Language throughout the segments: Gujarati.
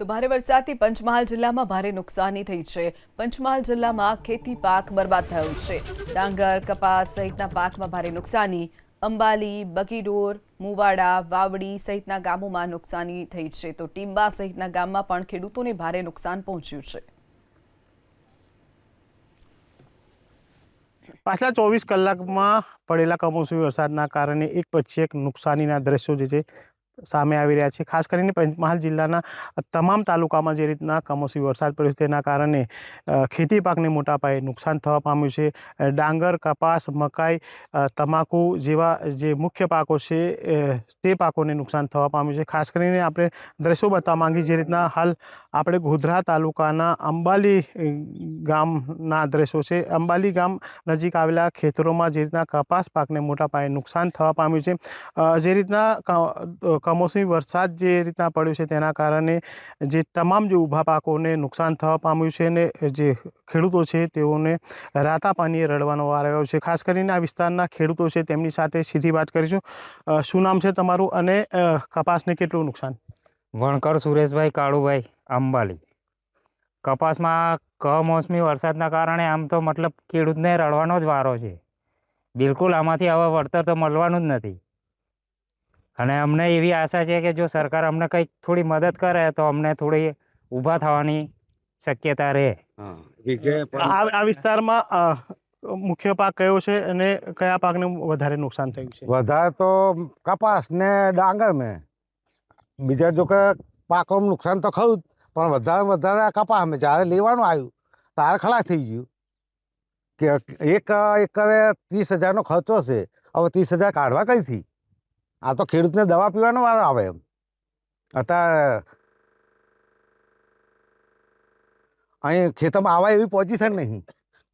તો ભારે વરસાદથી પંચમહાલ જિલ્લામાં ભારે નુકસાની થઈ છે. પંચમહાલ જિલ્લામાં ખેતી પાક બરબાદ થયો છે. ડાંગર, કપાસ સહિતના પાકમાં ભારે નુકસાની. અંબાલી, બગીડોર, મુવાડા, વાવડી સહિતના ગામોમાં નુકસાની થઈ છે. તો ટીંબા સહિતના ગામમાં પણ ખેડૂતોને ભારે નુકસાન પહોંચ્યું છે. પાછલા ચોવીસ કલાકમાં પડેલા કમોસમી વરસાદના કારણે એક પછી એક નુકસાનીના દ્રશ્યો જે છે સામે આવી રહ્યા છે. ખાસ કરીને પંચમહાલ જિલ્લાના તમામ તાલુકામાં જે રીતના કમોસમી વરસાદ પડ્યો તેના કારણે ખેતી પાકને મોટા પાયે નુકસાન થવા પામ્યું છે. ડાંગર, કપાસ, મકાઈ તમાકુ જેવા જે મુખ્ય પાકો છે તે પાકોને નુકસાન થવા પામ્યું છે. ખાસ કરીને આપણે દ્રશ્યો બતાવવા માંગીએ, જે રીતના હાલ આપણે ગોધરા તાલુકાના અંબાલી ગામના દ્રશ્યો છે. અંબાલી ગામ નજીક આવેલા ખેતરોમાં જે રીતના કપાસ પાકને મોટા પાયે નુકસાન થવા પામ્યું છે. જે રીતના કમોસમી વરસાદ જે રીતના પડ્યો છે તેના કારણે જે તમામ જે ઊભા પાકોને નુકસાન થવા પામ્યું છે અને જે ખેડૂતો છે તેઓને રાતા પાણીએ રડવાનો વાર આવ્યો છે. ખાસ કરીને આ વિસ્તારના ખેડૂતો છે તેમની સાથે સીધી વાત કરીશું. શું નામ છે તમારું અને કપાસને કેટલું નુકસાન? વણકર સુરેશભાઈ કાળુભાઈ. અંબાલી. કપાસમાં કમોસમી વરસાદના કારણે આમ તો મતલબ ખેડૂતને રડવાનો જ વારો છે. બિલકુલ આમાંથી હવે વળતર તો મળવાનું જ નથી. અને અમને એવી આશા છે કે જો સરકાર અમને કંઈક થોડી મદદ કરે તો અમને થોડી ઊભા થવાની શક્યતા રહે. હા વીઘે પણ આ આ વિસ્તારમાં મુખ્ય પાક કયો છે અને કયા પાકને વધારે નુકસાન થયું છે? વધારે તો કપાસ ને ડાંગર મેં બીજા જો કે પાકોમાં નુકસાન તો ખરું જ. પણ વધારે વધારે આ કપાસ અમે જ્યારે લેવાનું આવ્યું ત્યારે ખલાસ થઈ ગયું. કે એક એકરે ત્રીસ હજારનો ખર્ચો છે હવે ત્રીસ હજાર કાઢવા કઈથી? આ તો ખેડૂતને દવા પીવાનો વારો આવે એમ. અત્યારે અહીં ખેતરમાં આવા એવી પોઝિશન નહીં.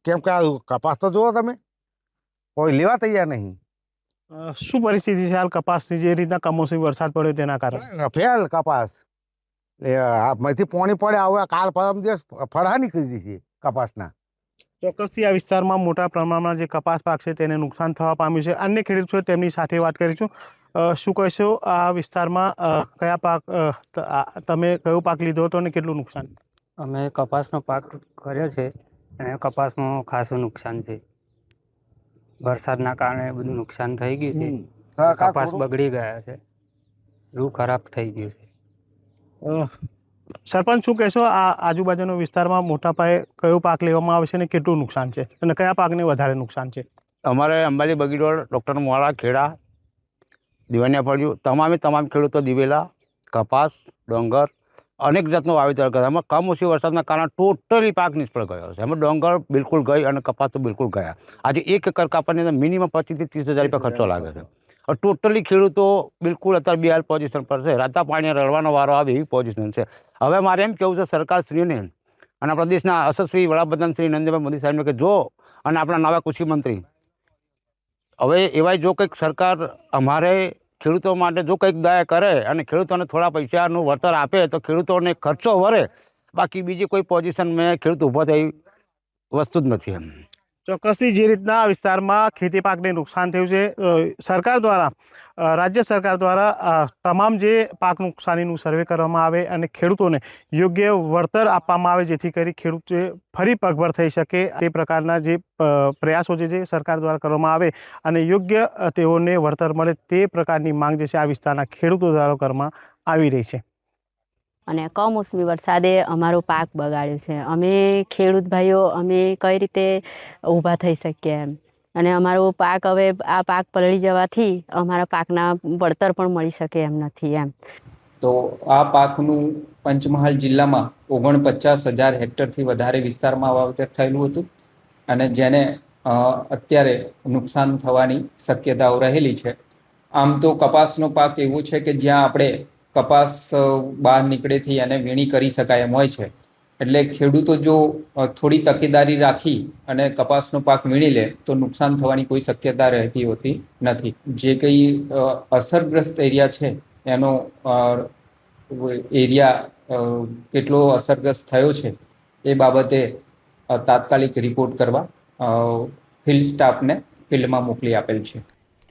કેમ કે આ કપાસ તો જુઓ તમે કોઈ લેવા તૈયાર નહીં. શું પરિસ્થિતિ છે હાલ કપાસની? જે રીતના કમોસમી વરસાદ પડ્યો તેના કારણે? ફેલ કપાસ. એ આ માંથી પડે આવે કાલ પરમ દિવસ ફળા નીકળી જશે કપાસના. ચોક્કસથી આ વિસ્તારમાં મોટા પ્રમાણમાં જે કપાસ પાક છે તેને નુકસાન થવા પામ્યું છે. અન્ય ખેડૂત છે તેમની સાથે વાત કરીશું. શું કહેશો આ વિસ્તારમાં કયા પાક તમે કયો પાક લીધો હતો અને કેટલું નુકસાન? અમે કપાસનો પાક કર્યો છે અને કપાસમાં ખાસું નુકસાન છે. વરસાદના કારણે બધું નુકસાન થઈ ગયું છે. કપાસ બગડી ગયા છે. રૂ ખરાબ થઈ ગયું છે. સરપંચ શું કહેશો? આ આજુબાજુના વિસ્તારમાં મોટા પાયે કયો પાક લેવામાં આવે છે અને કેટલું નુકસાન છે? અને કયા પાકને વધારે નુકસાન છે? અમારે અંબાજી બગીડોળ ડૉક્ટર મોડા ખેડા, દિવાનિયા ફળિયું, તમામે તમામ ખેડૂતો દિવેલા, કપાસ, ડોંગર, અનેક જાતનું વાવેતર કરે એમાં કમોસમી વરસાદના કારણે ટોટલી પાક નિષ્ફળ ગયો છે. એમાં ડોંગર બિલકુલ ગઈ અને કપાસ તો બિલકુલ ગયા. આજે એક એકર કાપડની અંદર મિનિમમ પચીસથી ત્રીસ હજાર રૂપિયા ખર્ચો લાગે છે. ટોટલી ખેડૂતો બિલકુલ અત્યારે બે પોઝિશન પર છે. રાતા પાણી રડવાનો વારો આવે એવી પોઝિશન છે. હવે મારે એમ કહેવું છે, સરકારશ્રીને અને આપણા દેશના યશસ્વી વડાપ્રધાન શ્રી નરેન્દ્રભાઈ મોદી સાહેબને કે જો અને આપણા નવા કૃષિ મંત્રી, હવે એવાય જો કંઈક સરકાર અમારે ખેડૂતો માટે જો કંઈક દયા કરે અને ખેડૂતોને થોડા પૈસાનું વળતર આપે તો ખેડૂતોને ખર્ચો વરે બાકી બીજી કોઈ પોઝિશન મેં ખેડૂત ઊભો થઈ વસ્તુ જ નથી એમ. ચોક્કસથી જે રીતના આ વિસ્તારમાં ખેતી પાકને નુકસાન થયું છે સરકાર દ્વારા રાજ્ય સરકાર દ્વારા તમામ જે પાક નુકસાનીનું સર્વે કરવામાં આવે અને ખેડૂતોને યોગ્ય વળતર આપવામાં આવે જેથી કરી ખેડૂત ફરી પગભર થઈ શકે તે પ્રકારના જે પ્રયાસો જે છે સરકાર દ્વારા કરવામાં આવે અને યોગ્ય તેઓને વળતર મળે તે પ્રકારની માંગ જે છે આ વિસ્તારના ખેડૂતો દ્વારા કરવામાં આવી રહી છે. અને કમોસમી વરસાદે અમારો પાક બગાડ્યો છે. અમે ખેડૂત ભાઈઓ, અમે કઈ રીતે ઊભા થઈ શકીએ એમ? અને અમારો પાક હવે આ પાક પલળી જવાથી અમારા પાકના વળતર પણ મળી શકે એમ નથી એમ. તો આ પાકનું પંચમહાલ જિલ્લામાં ઓગણપચાસ હજાર હેક્ટરથી વધારે વિસ્તારમાં વાવેતર થયેલું હતું અને જેને અત્યારે નુકસાન થવાની શક્યતાઓ રહેલી છે. આમ તો કપાસનો પાક એવો છે કે જ્યાં આપણે કપાસ બહાર નીકળેથી એને વીણી કરી શકાય એમ હોય છે. એટલે ખેડૂતો જો થોડી તકેદારી રાખી અને કપાસનો પાક વીણી લે, તો નુકસાન થવાની કોઈ શક્યતા રહેતી હોતી નથી. જે કંઈ અસરગ્રસ્ત એરિયા છે, એનો એરિયા કેટલો અસરગ્રસ્ત થયો છે, એ બાબતે તાત્કાલિક રિપોર્ટ કરવા ફિલ્ડ સ્ટાફને ફિલ્ડમાં મોકલી આપેલ છે.